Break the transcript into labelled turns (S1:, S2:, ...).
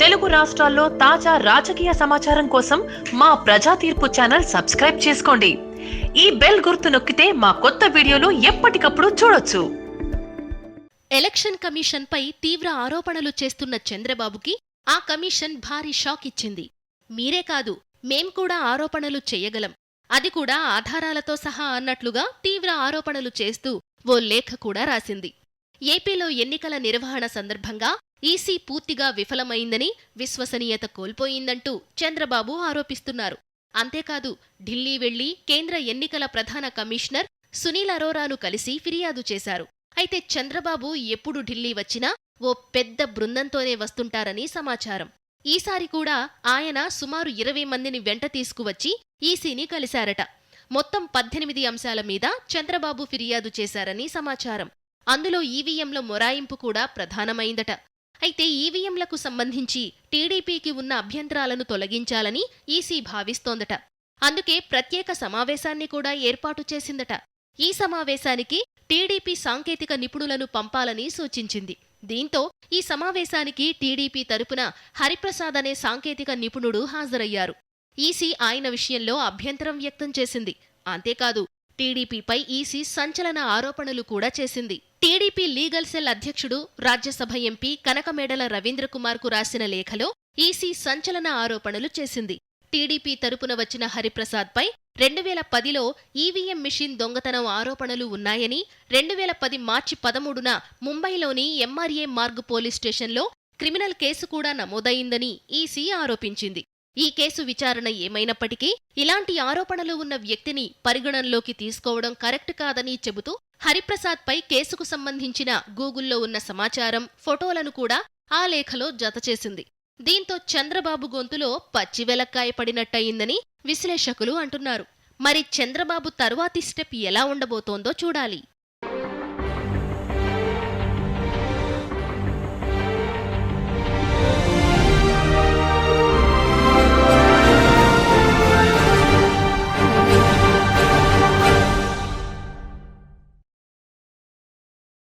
S1: తెలుగు రాష్ట్రాల్లో తాజా రాజకీయ సమాచారం కోసం మా ప్రజా తీర్పు ఛానల్ సబ్స్క్రైబ్ చేసుకోండి. ఈ బెల్ గుర్తు నొక్కితే మా కొత్త వీడియోలు ఎప్పటికప్పుడు చూడొచ్చు.
S2: ఎలక్షన్ కమిషన్పై తీవ్ర ఆరోపణలు చేస్తున్న చంద్రబాబుకి ఆ కమిషన్ భారీ షాక్ ఇచ్చింది. మీరే కాదు మేం కూడా ఆరోపణలు చెయ్యగలం అది కూడా ఆధారాలతో సహా అన్నట్లుగా తీవ్ర ఆరోపణలు చేస్తూ ఓ లేఖ కూడా రాసింది. ఏపీలో ఎన్నికల నిర్వహణ సందర్భంగా ఈసీ పూర్తిగా విఫలమైందని విశ్వసనీయత కోల్పోయిందంటూ చంద్రబాబు ఆరోపిస్తున్నారు. అంతేకాదు ఢిల్లీ వెళ్ళి కేంద్ర ఎన్నికల ప్రధాన కమిషనర్ సునీల్ అరోరాను కలిసి ఫిర్యాదు చేశారు. అయితే చంద్రబాబు ఎప్పుడు ఢిల్లీ వచ్చినా ఓ పెద్ద బృందంతోనే వస్తుంటారని సమాచారం. ఈసారి కూడా ఆయన సుమారు ఇరవై మందిని వెంట తీసుకువచ్చి ఈసీని కలిశారట. మొత్తం పద్దెనిమిది అంశాల మీద చంద్రబాబు ఫిర్యాదు చేశారని సమాచారం. అందులో ఈవీఎంల మొరాయింపు కూడా ప్రధానమైందట. అయితే ఈవీఎంలకు సంబంధించి టీడీపీకి ఉన్న అభ్యంతరాలను తొలగించాలని ఈసీ భావిస్తోందట. అందుకే ప్రత్యేక సమావేశాన్ని కూడా ఏర్పాటు చేసిందట. ఈ సమావేశానికి టీడీపీ సాంకేతిక నిపుణులను పంపాలని సూచించింది. దీంతో ఈ సమావేశానికి టీడీపీ తరపున హరిప్రసాద్ అనే సాంకేతిక నిపుణుడు హాజరయ్యారు. ఈసీ ఆయన విషయంలో అభ్యంతరం వ్యక్తం చేసింది. అంతేకాదు టీడీపీపై ఈసీ సంచలన ఆరోపణలు కూడా చేసింది. టీడీపీ లీగల్ సెల్ అధ్యక్షుడు రాజ్యసభ ఎంపీ కనకమేడల రవీంద్రకుమార్కు రాసిన లేఖలో ఈసీ సంచలన ఆరోపణలు చేసింది. టీడీపీ తరపున వచ్చిన హరిప్రసాద్పై రెండు వేల పదిలో ఈవీఎం మిషన్ దొంగతనం ఆరోపణలు ఉన్నాయని రెండు వేల పది మార్చి పదమూడున ముంబైలోని ఎంఆర్ఏ మార్గ్ పోలీస్ స్టేషన్లో క్రిమినల్ కేసు కూడా నమోదైందని ఈసీ ఆరోపించింది. ఈ కేసు విచారణ ఏమైనప్పటికీ ఇలాంటి ఆరోపణలు ఉన్న వ్యక్తిని పరిగణనలోకి తీసుకోవడం కరెక్ట్ కాదని చెబుతూ హరిప్రసాద్పై కేసుకు సంబంధించిన గూగుల్లో ఉన్న సమాచారం ఫోటోలను కూడా ఆ లేఖలో జతచేసింది దీంతో చంద్రబాబు గొంతులో పచ్చివెలక్కాయ పడినట్టయిందని విశ్లేషకులు అంటున్నారు. మరి చంద్రబాబు తరువాతి స్టెప్ ఎలా ఉండబోతోందో చూడాలి.